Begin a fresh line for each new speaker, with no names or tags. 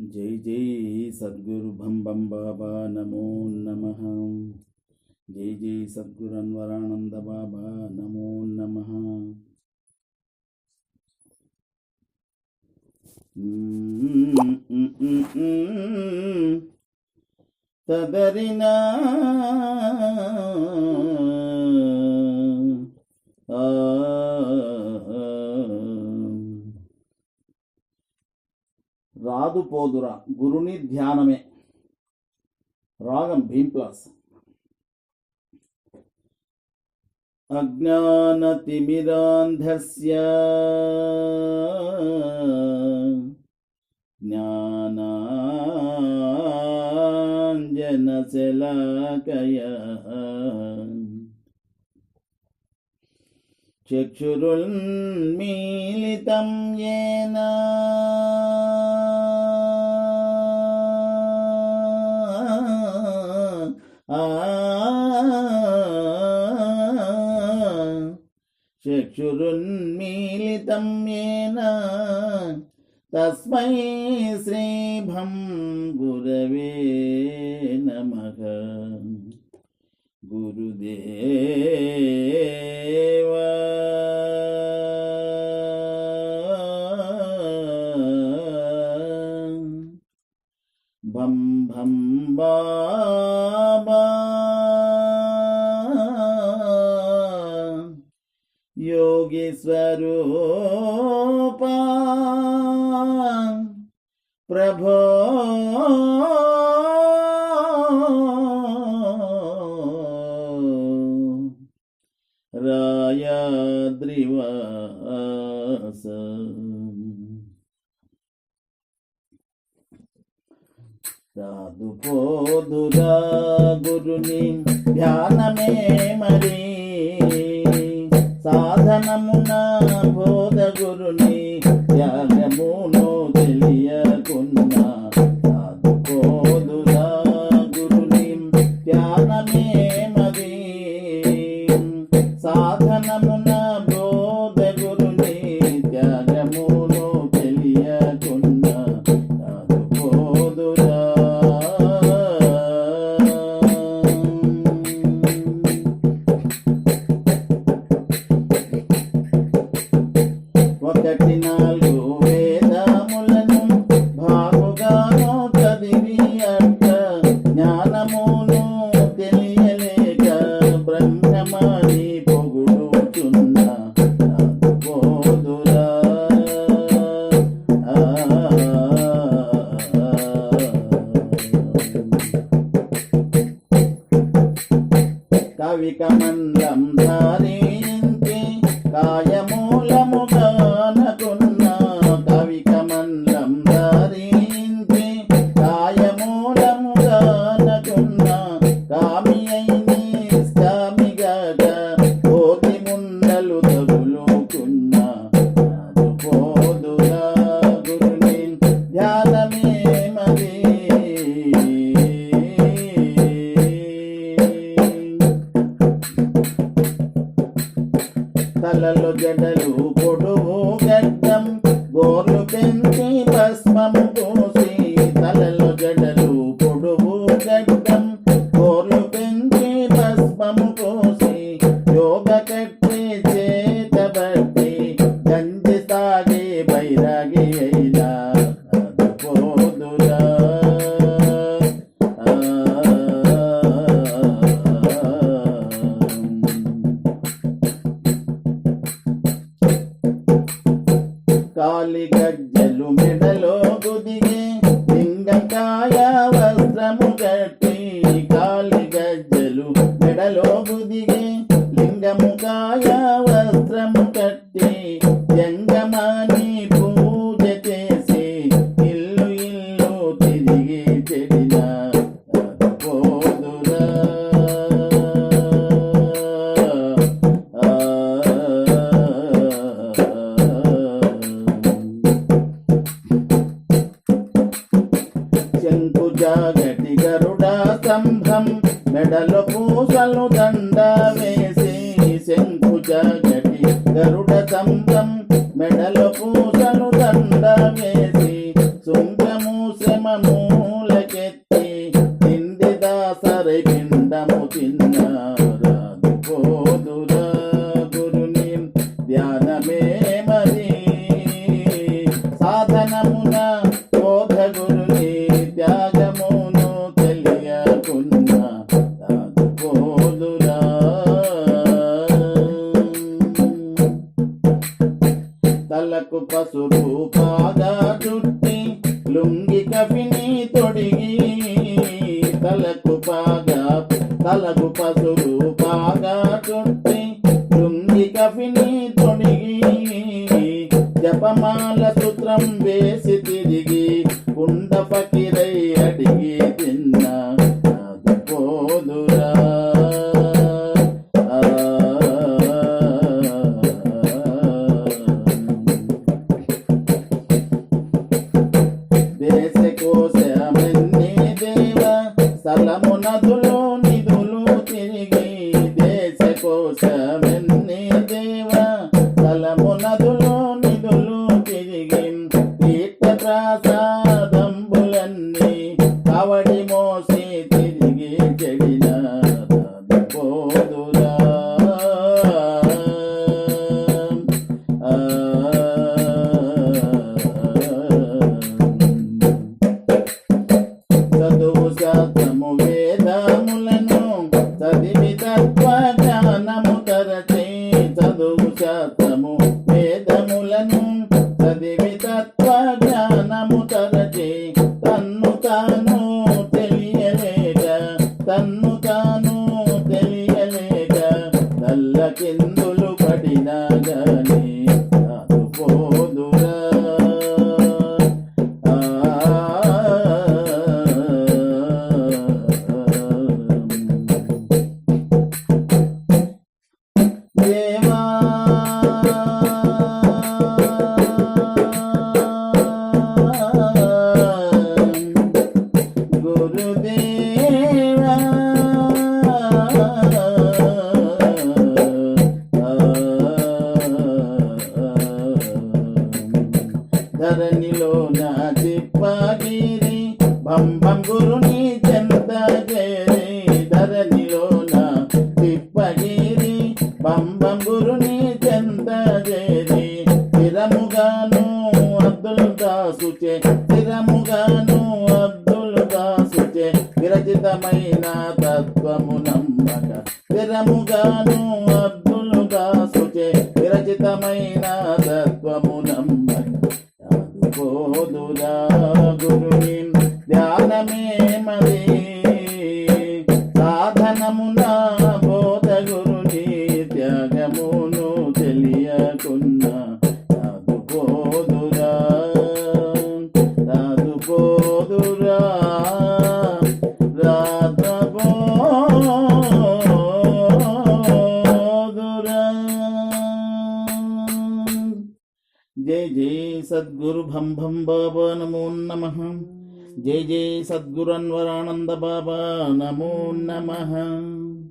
జై జై సద్గురు భం బం బాబా నమో నమ జై జై సద్గురు అన్వరానంద బాబా నమో నమ తదరినా రాదు పోదురా. గురుని ధ్యానమే. రాగం భీం ప్లస్. అజ్ఞానతిమిరాంధస్య జ్ఞానాంజనశలాకయ. చక్షురున్మీలితం ఏనా చక్షురున్మీలితం येन తస్మై శ్రీభం గురవే నమ. గురుదేవా యోగి స్వరూప ప్రభో రాయాద్రివాస. సాధు పోదురా గురుని ధ్యానమే మరీ. సాధనమున బోధ గురుని త్యాగమును తెలియకున్నా. ఒకటి నాలుగు వేదములను భాగుగాను చదివి అట్ట జ్ఞానమును తెలియలేక బ్రహ్మమాని పొగుడుచున్న బోధురా కవిక మందం and then వస్త్రము కట్టి కాలి గజ్జలు మెడలో బుదిగి లింగము కాయ వస్త్రము కట్టి జంగమాని మెడలో పూసలు దండ వేసి శంకు జగటి గరుడ సంతం మెడలో పూసలు దండ వేసి శుంకము శ్రమ మూలకెత్తి తిండి దాసరి పిండము తిన్నారా తలకు పసుపు పాగా చుట్టి లుంగి కఫిని తొడిగి తలకు పాగా తలకు పసుపు పాగా చుట్టి లుంగి కఫిని తొడిగి జపమాల సూత్రం వేసి తిరిగి కుండ పకిరై అడిగి na తత్వ జ్ఞానము భంభం గురుని చెంద చేరి ధరణిలో తిప్పగిరి. భంభం గురుని చెంద చేరి స్థిరముగాను అబ్దుల్ దాసుచే స్థిరముగాను అబ్దుల్ దాసుచే విరచితమైన తత్వము నమ్మక. స్థిరముగాను అబ్దుల్ దాసుచే విరచితమైన తత్వము నమ్మక. పోదురా గురుని ధ్యానమే మరి సాధనమున బోధ గురుని త్యాగమును తెలియకున్న రాదు పోదురా రాదు పోదురా రాత పోదురా జై జై సద్గురు భం భం బాబా నమో నమ. జై జై సద్గురు అన్వరానంద బాబా నమో నమ